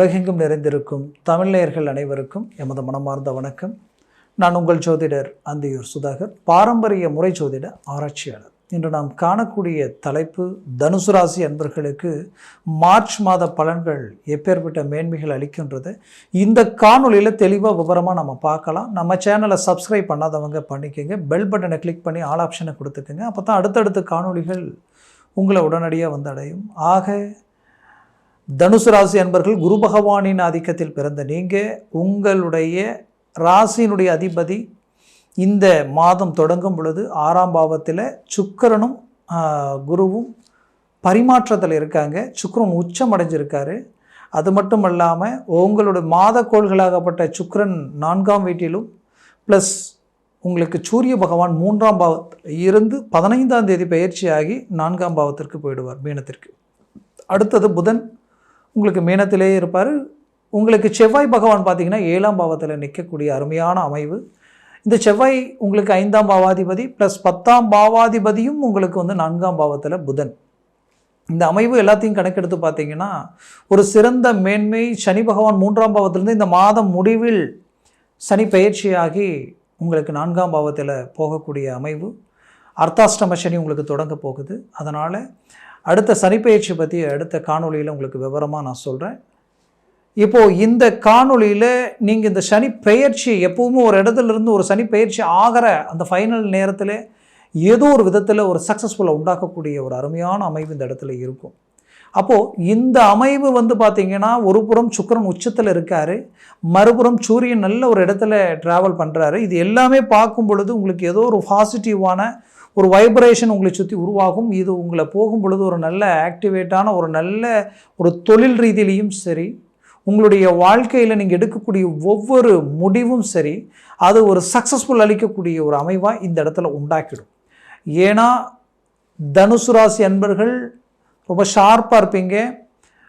உலகெங்கும் நிறைந்திருக்கும் தமிழ்நேயர்கள் அனைவருக்கும் எமது மனமார்ந்த வணக்கம். நான் உங்கள் ஜோதிடர் அந்தியூர் சுதாகர் பாரம்பரிய முறை ஜோதிட ஆராய்ச்சியாளர். இன்று நாம் காணக்கூடிய தலைப்பு தனுசு ராசி அன்பர்களுக்கு மார்ச் மாத பலன்கள் எப்பேற்பட்ட மேன்மைகள் அளிக்கின்றது. இந்த காணொலியில் தெளிவாக விவரமாக நம்ம பார்க்கலாம். நம்ம சேனலை சப்ஸ்கிரைப் பண்ணாதவங்க பண்ணிக்கோங்க. பெல் பட்டனை கிளிக் பண்ணி ஆல் ஆப்ஷனை கொடுத்துக்கோங்க. அப்போ தான் அடுத்தடுத்த காணொளிகள் உங்களை உடனடியாக வந்து அடையும். ஆக தனுசு ராசி அன்பர்கள் குரு பகவானின் ஆதிக்கத்தில் பிறந்த நீங்கள் உங்களுடைய ராசியினுடைய அதிபதி இந்த மாதம் தொடங்கும் பொழுது ஆறாம் பாவத்தில் சுக்கிரனும் குருவும் பரிமாற்றத்தில் இருக்காங்க. சுக்கரன் உச்சம் அடைஞ்சிருக்காரு. அது மட்டும் இல்லாமல் உங்களோட மாத கோள்களாகப்பட்ட சுக்கிரன் நான்காம் வீட்டிலும் ப்ளஸ் உங்களுக்கு சூரிய பகவான் மூன்றாம் பாவத்தில் இருந்து பதினைந்தாம் தேதி பயிற்சியாகி நான்காம் பாவத்திற்கு போயிடுவார் மீனத்திற்கு. அடுத்தது புதன். உங்களுக்கு மீனத்திலே இருப்பார். உங்களுக்கு செவ்வாய் பகவான் பார்த்தீங்கன்னா ஏழாம் பாவத்தில் நிற்கக்கூடிய அருமையான அமைவு. இந்த செவ்வாய் உங்களுக்கு ஐந்தாம் பாவாதிபதி ப்ளஸ் பத்தாம் பாவாதிபதியும் உங்களுக்கு வந்து நான்காம் பாவத்தில் புதன். இந்த அமைவு எல்லாத்தையும் கணக்கெடுத்து பார்த்தீங்கன்னா ஒரு சிறந்த மேன்மை சனி பகவான் மூன்றாம் பாவத்திலிருந்து இந்த மாதம் முடிவில் சனி பயிற்சியாகி உங்களுக்கு நான்காம் பாவத்தில் போகக்கூடிய அமைவு. அர்த்தாஷ்டம சனி உங்களுக்கு தொடங்க போகுது. அதனால் அடுத்த சனிப்பெயர்ச்சி பற்றி அடுத்த காணொலியில் உங்களுக்கு விவரமாக நான் சொல்கிறேன் இப்போது இந்த காணொளியில் நீங்கள் இந்த சனி பெயர்ச்சி எப்போவுமே ஒரு இடத்துல இருந்து ஒரு சனி பெயர்ச்சி ஆகிற அந்த ஃபைனல் நேரத்தில் ஏதோ ஒரு விதத்தில் ஒரு சக்ஸஸ்ஃபுல்லாக உண்டாக்கக்கூடிய ஒரு அருமையான அமைவு இந்த இடத்துல இருக்கும். அப்போது இந்த அமைவு வந்து பார்த்திங்கன்னா ஒரு புறம் சுக்கரன் உச்சத்தில் இருக்கார் மறுபுறம் சூரியன் நல்ல ஒரு இடத்துல ட்ராவல் பண்ணுறாரு இது எல்லாமே பார்க்கும் பொழுது உங்களுக்கு ஏதோ ஒரு பாசிட்டிவான ஒரு வைப்ரேஷன் உங்களை சுற்றி உருவாகும். இது உங்களை போகும் பொழுது ஒரு நல்ல ஆக்டிவேட்டான ஒரு நல்ல ஒரு தொழில் ரீதியிலையும் சரி உங்களுடைய வாழ்க்கையில் நீங்கள் எடுக்கக்கூடிய ஒவ்வொரு முடிவும் சரி அது ஒரு சக்ஸஸ்ஃபுல் அளிக்கக்கூடிய ஒரு அமைவாக இந்த இடத்துல உண்டாக்கிடும். ஏன்னா தனுசு ராசி அன்பர்கள் ரொம்ப ஷார்ப்பாக இருப்பீங்க.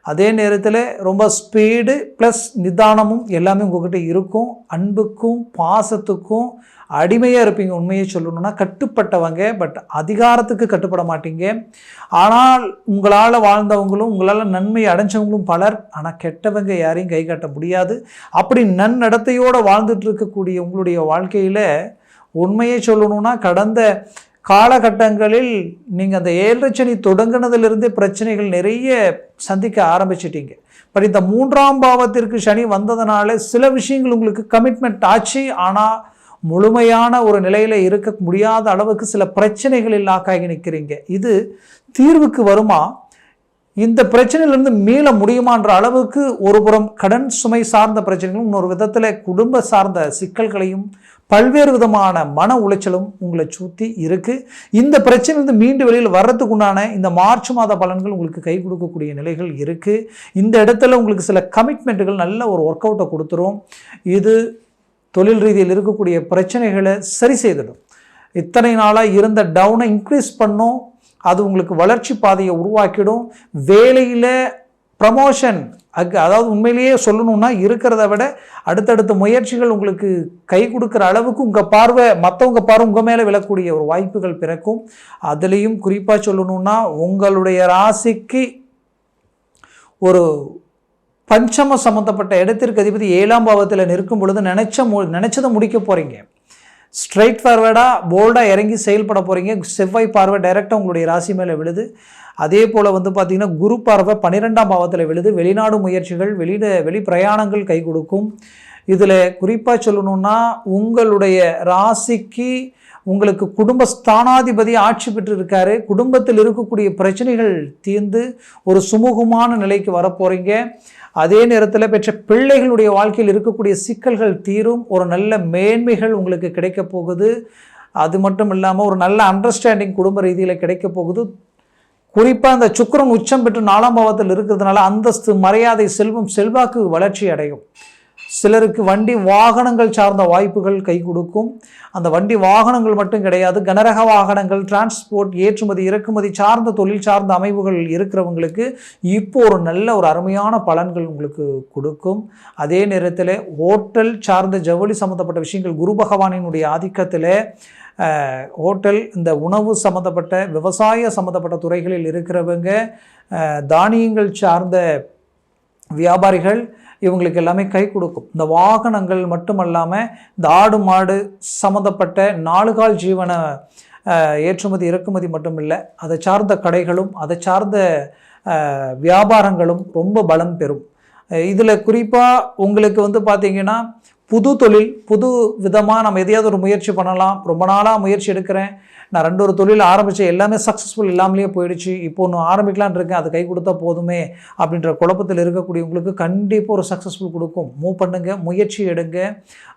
அதே நேரத்தில் ரொம்ப ஸ்பீடு ப்ளஸ் நிதானமும் எல்லாமே உங்ககிட்ட இருக்கும். அன்புக்கும் பாசத்துக்கும் அடிமையாக இருப்பீங்க. உண்மையை சொல்லணும்னா கட்டுப்பட்டவங்க பட் அதிகாரத்துக்கு கட்டுப்பட மாட்டீங்க. ஆனால் உங்களால் வாழ்ந்தவங்களும் உங்களால் நன்மை அடைஞ்சவங்களும் பலர். ஆனால் கெட்டவங்க யாரையும் கை காட்ட முடியாது. அப்படி நன்னடத்தையோடு வாழ்ந்துட்டு இருக்கக்கூடிய உங்களுடைய வாழ்க்கையில் உண்மையை சொல்லணும்னா கடந்த காலகட்டங்களில் நீங்கள் அந்த ஏழரை சனி பிரச்சனைகள் நிறைய சந்திக்க ஆரம்பிச்சிட்டீங்க. பட் இந்த மூன்றாம் பாவத்திற்கு சனி வந்ததுனால சில விஷயங்கள் உங்களுக்கு கமிட்மெண்ட் ஆச்சு. ஆனால் முழுமையான ஒரு நிலையில் இருக்க முடியாத அளவுக்கு சில பிரச்சனைகளில் லாக்காகி நிற்கிறீங்க இது தீர்வுக்கு வருமா? இந்த பிரச்சனையிலிருந்து மீள முடியுமான்ற அளவுக்கு ஒரு புறம் கடன் சுமை சார்ந்த பிரச்சனைகளும் இன்னொரு விதத்தில் குடும்ப சார்ந்த சிக்கல்களையும் பல்வேறு விதமான மன உளைச்சலும் உங்களை சுற்றி இருக்குது இந்த பிரச்சனையிலிருந்து மீண்டு வெளியில் வர்றதுக்கு உண்டான இந்த மார்ச் மாத பலன்கள் உங்களுக்கு கை கொடுக்கக்கூடிய நிலைகள் இருக்குது இந்த இடத்துல உங்களுக்கு சில கமிட்மெண்ட்டுகள் நல்ல ஒரு ஒர்க் அவுட்டை கொடுத்துரும். இது தொழில் ரீதியில் இருக்கக்கூடிய பிரச்சனைகளை சரி செய்திடும். இத்தனை நாளாக இருந்த டவுனை இன்க்ரீஸ் பண்ணும். அது உங்களுக்கு வளர்ச்சி பாதையை உருவாக்கிடும். வேலையில் ப்ரமோஷன் அக் அதாவது உண்மையிலேயே சொல்லணும்னா இருக்கிறத விட அடுத்தடுத்த முயற்சிகள் உங்களுக்கு கை கொடுக்குற அளவுக்கு உங்கள் பார்வை மற்றவங்க பார்வை உங்கள் மேலே விழக்கூடிய ஒரு வாய்ப்புகள் பிறக்கும். அதுலேயும் குறிப்பாக சொல்லணும்னா உங்களுடைய ராசிக்கு ஒரு பஞ்சம சம்மந்தப்பட்ட இடத்திற்கு அதிபதி ஏழாம் பாவத்தில் நிற்கும் பொழுது நினச்ச மு நினச்சதை முடிக்க போகிறீங்க ஸ்ட்ரைட் ஃபார்வேர்டாக போல்டாக இறங்கி செயல்பட போகிறீங்க செவ்வாய் பார்வை டைரெக்டாக உங்களுடைய ராசி மேலே விழுது. அதே போல் வந்து பார்த்திங்கன்னா குரு பார்வை பன்னிரெண்டாம் பாவத்தில் விழுது. வெளிநாடு முயற்சிகள் வெளியிட வெளி பிரயாணங்கள் கை கொடுக்கும். இதில் குறிப்பாக சொல்லணுன்னா உங்களுடைய ராசிக்கு உங்களுக்கு குடும்ப ஸ்தானாதிபதி ஆட்சி பெற்று இருக்காரு குடும்பத்தில் இருக்கக்கூடிய பிரச்சனைகள் தீர்ந்து ஒரு சுமூகமான நிலைக்கு வரப்போகிறீங்க அதே நேரத்தில் பெற்ற பிள்ளைகளுடைய வாழ்க்கையில் இருக்கக்கூடிய சிக்கல்கள் தீரும். ஒரு நல்ல மேன்மைகள் உங்களுக்கு கிடைக்க போகுது. அது மட்டும் இல்லாமல் ஒரு நல்ல அண்டர்ஸ்டாண்டிங் குடும்ப ரீதியில் கிடைக்க போகுது. குறிப்பாக அந்த சுக்கரன் உச்சம் பெற்று நாலாம் பாவத்தில் இருக்கிறதுனால அந்தஸ்து மரியாதை செல்வம் செல்வாக்கு வளர்ச்சி அடையும். சிலருக்கு வண்டி வாகனங்கள் சார்ந்த வாய்ப்புகள் கை கொடுக்கும். அந்த வண்டி வாகனங்கள் மட்டும் கிடையாது கனரக வாகனங்கள் டிரான்ஸ்போர்ட் ஏற்றுமதி இறக்குமதி சார்ந்த தொழில் சார்ந்த அமைப்புகள் இருக்கிறவங்களுக்கு இப்போ ஒரு நல்ல ஒரு அருமையான பலன்கள் உங்களுக்கு கொடுக்கும். அதே நேரத்தில் ஹோட்டல் சார்ந்த ஜவுளி சம்மந்தப்பட்ட விஷயங்கள் குரு பகவானினுடைய ஆதிக்கத்தில் ஹோட்டல் இந்த உணவு சம்மந்தப்பட்ட விவசாய சம்மந்தப்பட்ட துறைகளில் இருக்கிறவங்க தானியங்கள் சார்ந்த வியாபாரிகள் இவங்களுக்கு எல்லாமே கை கொடுக்கும். இந்த வாகனங்கள் மட்டுமல்லாமல் இந்த ஆடு மாடு சம்மந்தப்பட்ட நாலுகால் ஜீவன ஏற்றுமதி இறக்குமதி மட்டும் இல்லை அதை சார்ந்த கடைகளும் அதை சார்ந்த வியாபாரங்களும் ரொம்ப பலம் பெறும். இதில் குறிப்பாக உங்களுக்கு வந்து பார்த்தீங்கன்னா புது தொழில் புது விதமாக நம்ம எதையாவது ஒரு முயற்சி பண்ணலாம். ரொம்ப நாளாக முயற்சி எடுக்கிறேன். நான் ரெண்டு ஒரு தொழில் ஆரம்பித்தேன் எல்லாமே சக்ஸஸ்ஃபுல் இல்லாமலேயே போயிடுச்சு. இப்போ ஒன்று ஆரம்பிக்கலான் இருக்கேன். அது கை கொடுத்தா போதுமே அப்படின்ற குழப்பத்தில் இருக்கக்கூடியவங்களுக்கு கண்டிப்பாக ஒரு சக்ஸஸ்ஃபுல் கொடுக்கும். மூவ் பண்ணுங்கள் முயற்சி எடுங்க.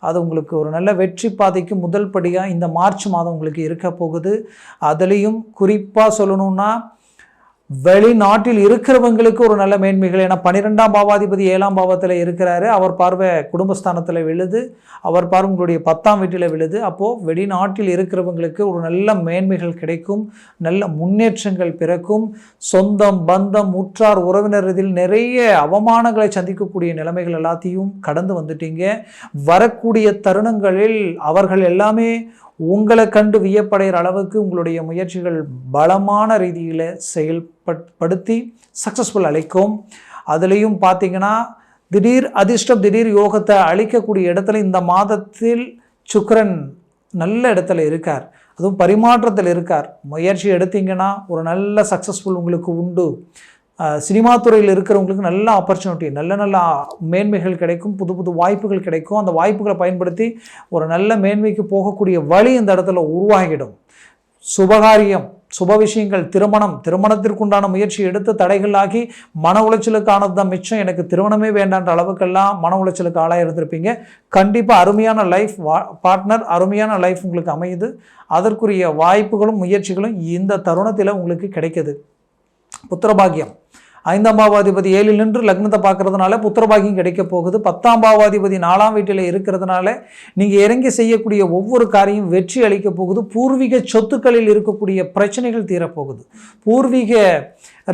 அது உங்களுக்கு ஒரு நல்ல வெற்றி பாதைக்கு முதல் படியாக இந்த மார்ச் மாதம் உங்களுக்கு இருக்க போகுது. அதுலேயும் குறிப்பாக சொல்லணுன்னா வெளிநாட்டில் இருக்கிறவங்களுக்கு ஒரு நல்ல மேன்மைகள். ஏன்னா பன்னிரெண்டாம் பாவாதிபதி ஏழாம் பாவத்தில் இருக்கிறாரு. அவர் பார்வை குடும்பஸ்தானத்தில் விழுது. அவர் பார்வை உங்களுடைய பத்தாம் வீட்டில் விழுது. அப்போது வெளிநாட்டில் இருக்கிறவங்களுக்கு ஒரு நல்ல மேன்மைகள் கிடைக்கும். நல்ல முன்னேற்றங்கள் பிறக்கும். சொந்தம் பந்தம் உற்றார் உறவினர் இதில் நிறைய அவமானங்களை சந்திக்கக்கூடிய நிலைமைகள் எல்லாத்தையும் கடந்து வந்துட்டீங்க. வரக்கூடிய தருணங்களில் அவர்கள் எல்லாமே உங்களை கண்டு வியப்படைகிற அளவுக்கு உங்களுடைய முயற்சிகள் பலமான ரீதியில் செயல்படுத்தி சக்ஸஸ்ஃபுல் அளிக்கும். அதுலேயும் பார்த்தீங்கன்னா திடீர் அதிர்ஷ்டம் திடீர் யோகத்தை அளிக்கக்கூடிய இடத்துல இந்த மாதத்தில் சுக்கரன் நல்ல இடத்துல இருக்கார். அதுவும் பரிமாற்றத்தில் இருக்கார். முயற்சி எடுத்தீங்கன்னா ஒரு நல்ல சக்ஸஸ்ஃபுல் உங்களுக்கு உண்டு. சினிமா துறையில் இருக்கிறவங்களுக்கு நல்ல ஆப்பர்ச்சுனிட்டி நல்ல நல்ல மேன்மைகள் கிடைக்கும் புது புது வாய்ப்புகள் கிடைக்கும். அந்த வாய்ப்புகளை பயன்படுத்தி ஒரு நல்ல மேன்மைக்கு போகக்கூடிய வழி இந்த இடத்துல உருவாகிடும். சுபகாரியம் சுப விஷயங்கள் திருமணம் திருமணத்திற்குண்டான முயற்சி எடுத்து தடைகளாகி மன உளைச்சலுக்கானது தான் மிச்சம். எனக்கு திருமணமே வேண்டான்ற அளவுக்கெல்லாம் மன உளைச்சலுக்கு ஆளாக இருந்திருப்பீங்க. கண்டிப்பாக அருமையான லைஃப் வா பார்ட்னர் அருமையான லைஃப் உங்களுக்கு அமையுது. அதற்குரிய வாய்ப்புகளும் முயற்சிகளும் இந்த தருணத்தில் உங்களுக்கு கிடைக்கிது. புத்திரபாகியம். ஐந்தாம் பாவாதிபதி ஏழில் நின்று லக்னத்தை பார்க்கறதுனால புத்திரபாகியம் கிடைக்க போகுது. பத்தாம் பாவாதிபதி நாலாம் வீட்டில் இருக்கிறதுனால நீங்கள் இறங்கி செய்யக்கூடிய ஒவ்வொரு காரியம் வெற்றி அளிக்க போகுது. பூர்வீக சொத்துக்களில் இருக்கக்கூடிய பிரச்சனைகள் தீரப்போகுது. பூர்வீக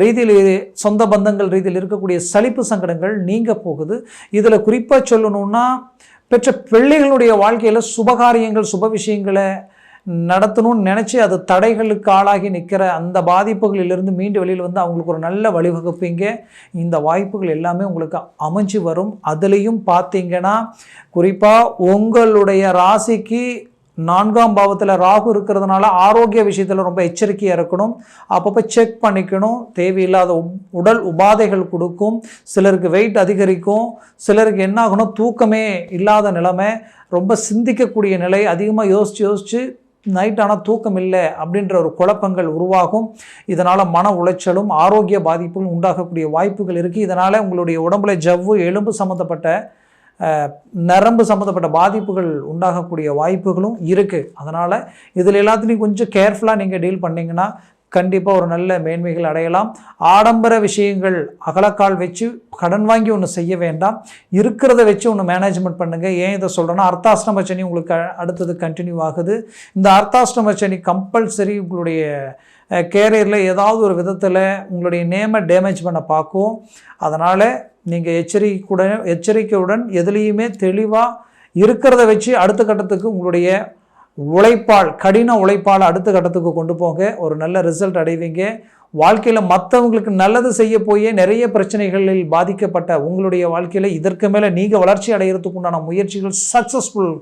ரீதியில் சொந்த பந்தங்கள் ரீதியில் இருக்கக்கூடிய சலிப்பு சங்கடங்கள் நீங்க போகுது. இதில் குறிப்பாக சொல்லணும்னா பெற்ற பிள்ளைகளுடைய வாழ்க்கையில் சுபகாரியங்கள் சுப விஷயங்களை நடத்தணும்னு நினச்சி அது தடைகளுக்கு ஆளாகி நிற்கிற அந்த பாதிப்புகளிலிருந்து மீண்டு வெளியில் வந்து அவங்களுக்கு ஒரு நல்ல வழிவகுப்பீங்க. இந்த வாய்ப்புகள் எல்லாமே உங்களுக்கு அமைஞ்சு வரும். அதுலேயும் பார்த்தீங்கன்னா குறிப்பாக உங்களுடைய ராசிக்கு நான்காம் பாவத்தில் ராகு இருக்கிறதுனால ஆரோக்கிய விஷயத்தில் ரொம்ப எச்சரிக்கையாக இருக்கணும். அப்பப்போ செக் பண்ணிக்கணும். தேவையில்லாத உடல் உபாதைகள் கொடுக்கும். சிலருக்கு வெயிட் அதிகரிக்கும். சிலருக்கு என்ன ஆகணும்? தூக்கமே இல்லாத நிலைமை. ரொம்ப சிந்திக்கக்கூடிய நிலை. அதிகமாக யோசித்து யோசித்து நைட் ஆனால் தூக்கம் இல்லை அப்படின்ற ஒரு குழப்பங்கள் உருவாகும். இதனால் மன உளைச்சலும் ஆரோக்கிய பாதிப்புகளும் உண்டாகக்கூடிய வாய்ப்புகள் இருக்குது இதனால் உங்களுடைய உடம்புல ஜவ்வு எலும்பு சம்மந்தப்பட்ட நரம்பு சம்மந்தப்பட்ட பாதிப்புகள் உண்டாகக்கூடிய வாய்ப்புகளும் இருக்குது அதனால் இதில் எல்லாத்துலேயும் கொஞ்சம் கேர்ஃபுல்லாக நீங்கள் டீல் பண்ணிங்கன்னா கண்டிப்பாக ஒரு நல்ல மேன்மைகள் அடையலாம். ஆடம்பர விஷயங்கள் அகலக்கால் வச்சு கடன் வாங்கி ஒன்று செய்ய வேண்டாம். இருக்கிறத வச்சு ஒன்று மேனேஜ்மெண்ட் பண்ணுங்கள் ஏன் இதை சொல்கிறேன்னா அர்த்தாஷ்டம சனி உங்களுக்கு அடுத்தது கண்டினியூ ஆகுது. இந்த அர்த்தாஷ்டம சனி கம்பல்சரி உங்களுடைய கேரியரில் ஏதாவது ஒரு விதத்தில் உங்களுடைய நேமை டேமேஜ் பண்ண பார்க்கும். அதனால் நீங்கள் எச்சரிக்கையுடன் எச்சரிக்கையுடன் எதுலேயுமே தெளிவாக இருக்கிறத வச்சு அடுத்த கட்டத்துக்கு உங்களுடைய உழைப்பால் கடின உழைப்பால் அடுத்த கட்டத்துக்கு கொண்டு போங்க ஒரு நல்ல ரிசல்ட் அடைவீங்க. வாழ்க்கையில் மற்றவங்களுக்கு நல்லது செய்ய போயே நிறைய பிரச்சனைகளில் பாதிக்கப்பட்ட உங்களுடைய வாழ்க்கையில் இதற்கு மேலே நீங்கள் வளர்ச்சி அடைகிறதுக்கு உண்டான முயற்சிகள் சக்ஸஸ்ஃபுல்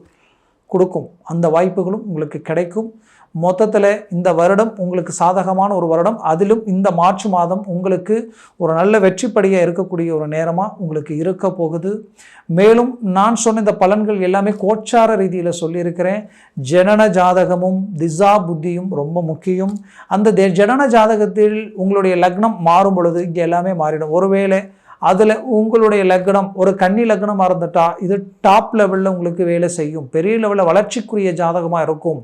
கொடுக்கும். அந்த வாய்ப்புகளும் உங்களுக்கு கிடைக்கும். மொத்தத்தில் இந்த வருடம் உங்களுக்கு சாதகமான ஒரு வருடம். அதிலும் இந்த மார்ச் மாதம் உங்களுக்கு ஒரு நல்ல வெற்றிப்படியாக இருக்கக்கூடிய ஒரு நேரமாக உங்களுக்கு இருக்க போகுது. மேலும் நான் சொன்ன இந்த பலன்கள் எல்லாமே கோச்சார ரீதியில் சொல்லியிருக்கிறேன். ஜனன ஜாதகமும் திசா புத்தியும் ரொம்ப முக்கியம். அந்த தே- ஜனன ஜாதகத்தில் உங்களுடைய லக்னம் மாறும் பொழுது இங்கே எல்லாமே மாறிடும். ஒருவேளை அதில் உங்களுடைய லக்னம் ஒரு கன்னி லக்னமாக இருந்துட்டா இது டாப் லெவலில் உங்களுக்கு வேலை செய்யும். பெரிய லெவலில் வளர்ச்சிக்குரிய ஜாதகமாக இருக்கும்.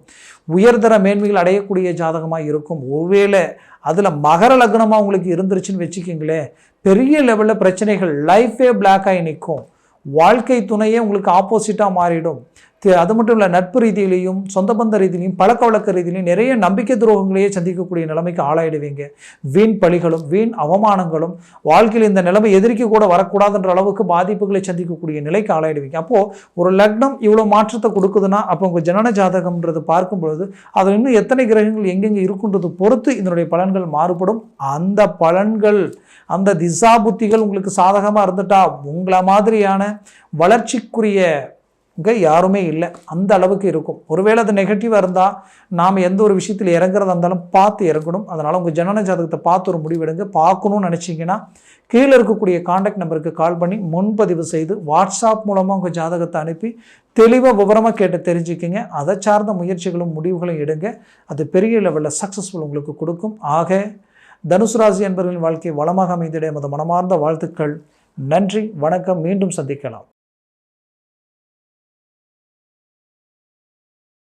உயர்தர மேன்மைகள் அடையக்கூடிய ஜாதகமாக இருக்கும். ஒருவேளை அதில் மகர லக்னமாக உங்களுக்கு இருந்துருச்சுன்னு வச்சுக்கிங்களேன் பெரிய லெவலில் பிரச்சனைகள் லைஃபே பிளாக் ஆகி நிற்கும். வாழ்க்கை துணையே உங்களுக்கு ஆப்போசிட்டாக மாறிடும். அது மட்டும் இல்லை நட்பு ரீதியிலையும் சொந்த பந்த ரீதியிலையும் பழக்க வழக்க ரீதியிலையும் நிறைய நம்பிக்கை துரோகங்களையே சந்திக்கக்கூடிய நிலைமைக்கு ஆளாயிடுவீங்க. வீண் பழிகளும் வீண் அவமானங்களும் வாழ்க்கையில் இந்த நிலைமை எதிரிக்கு கூட வரக்கூடாதுன்ற அளவுக்கு பாதிப்புகளை சந்திக்கக்கூடிய நிலைக்கு ஆளாயிடுவீங்க. அப்போது ஒரு லக்னம் இவ்வளோ மாற்றத்தை கொடுக்குதுன்னா அப்போ உங்கள் ஜனன ஜாதகம்ன்றது பார்க்கும் பொழுது அதில் இன்னும் எத்தனை கிரகங்கள் எங்கெங்கே இருக்குன்றது பொறுத்து இதனுடைய பலன்கள் மாறுபடும். அந்த பலன்கள் அந்த திசா புத்திகள் உங்களுக்கு சாதகமாக இருந்துட்டா உங்களை மாதிரியான வளர்ச்சிக்குரிய இங்கே யாருமே இல்லை. அந்த அளவுக்கு இருக்கும். ஒருவேளை அது நெகட்டிவாக இருந்தால் நாம் எந்த ஒரு விஷயத்தில் இறங்குறதா இருந்தாலும் பார்த்து இறங்கணும். அதனால் உங்கள் ஜனன ஜாதகத்தை பார்த்து ஒரு முடிவெடுங்க பார்க்கணும்னு நினச்சிங்கன்னா கீழே இருக்கக்கூடிய காண்டாக்ட் நம்பருக்கு கால் பண்ணி முன்பதிவு செய்து வாட்ஸ்அப் மூலமாக உங்கள் ஜாதகத்தை அனுப்பி தெளிவாக விவரமாக கேட்டு தெரிஞ்சுக்கிங்க. அதை சார்ந்த முயற்சிகளும் முடிவுகளும் எடுங்க. அது பெரிய லெவலில் சக்ஸஸ்ஃபுல் உங்களுக்கு கொடுக்கும். ஆக தனுசு ராசி என்பவர்களின் வாழ்க்கை வளமாக அமைந்திட எமது மனமார்ந்த வாழ்த்துக்கள். நன்றி வணக்கம். மீண்டும் சந்திக்கலாம்.